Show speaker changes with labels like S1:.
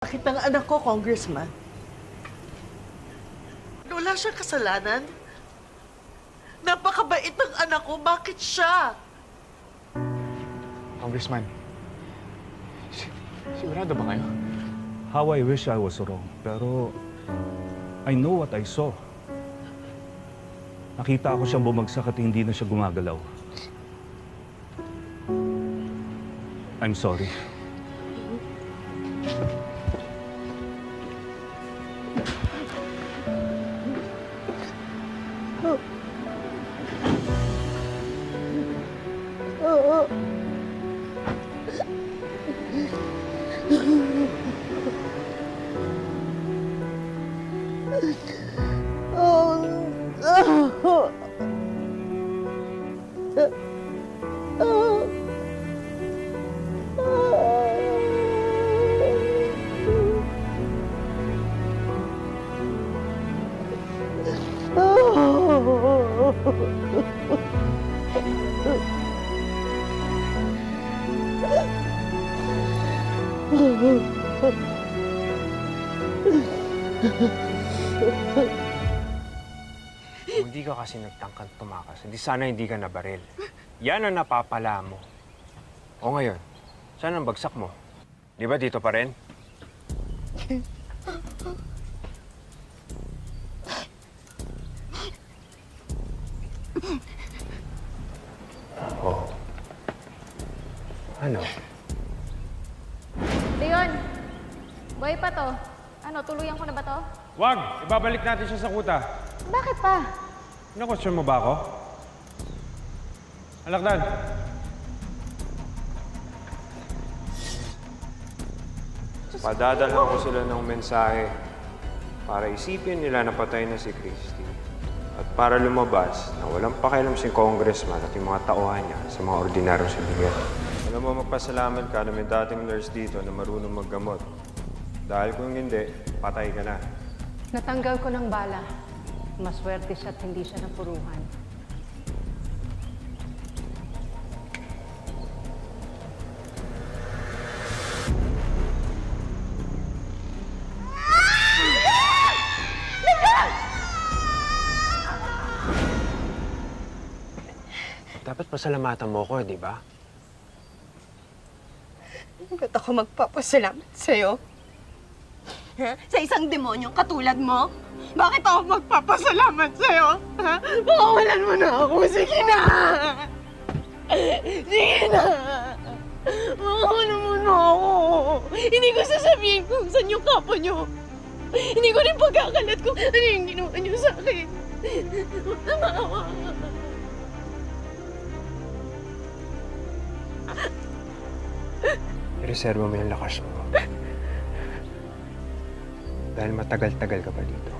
S1: Bakit ang anak ko, congressman? Wala siyang kasalanan. Napakabait ng anak ko. Bakit siya?
S2: Congressman, si- sigurado ba kayo?
S3: How I wish I was wrong. Pero I know what I saw. Nakita ko siyang bumagsak at hindi na siya gumagalaw. I'm sorry. Oh. oh.
S2: Kung hindi ka kasi nagtangkang tumakas, hindi sana hindi ka nabaril. Yan ang napapala mo. O ngayon, saan ang bagsak mo? Di ba dito pa rin? Oh. Ano?
S4: Leon, buhay pa to. Ano, tuluyan ko na ba to?
S2: Wag! Ibabalik natin siya sa kuta.
S4: Bakit pa?
S2: Nakwestiyon mo ba ako? Alakdan! Padadalhan ko sila ng mensahe para isipin nila na patay na si Christy. Para lumabas na walang pakialam si congressman at yung mga tauhan niya sa mga ordinaryong sibigan. Alam mo, magpasalamat ka na may dating nurse dito na marunong maggamot. Dahil kung hindi, patay ka na.
S5: Natanggal ko ng bala. Maswerte siya at hindi siya napuruhan.
S2: Dapat pasalamatan mo ko, di ba?
S6: Ba't ako magpapasalamat sa'yo? Ha? Sa isang demonyong katulad mo? Bakit ako magpapasalamat sa'yo? Ha? Pakawalan mo na ako. Sige na! Sige na! Pakawalan mo na ako. Hindi ko sasabihin kung saan yung kapo nyo. Hindi ko rin pagkakalat kung ano yung ginawa nyo sa akin. Maawa ka.
S2: Reserva mo yung lakas mo. Dahil matagal-tagal ka pa dito.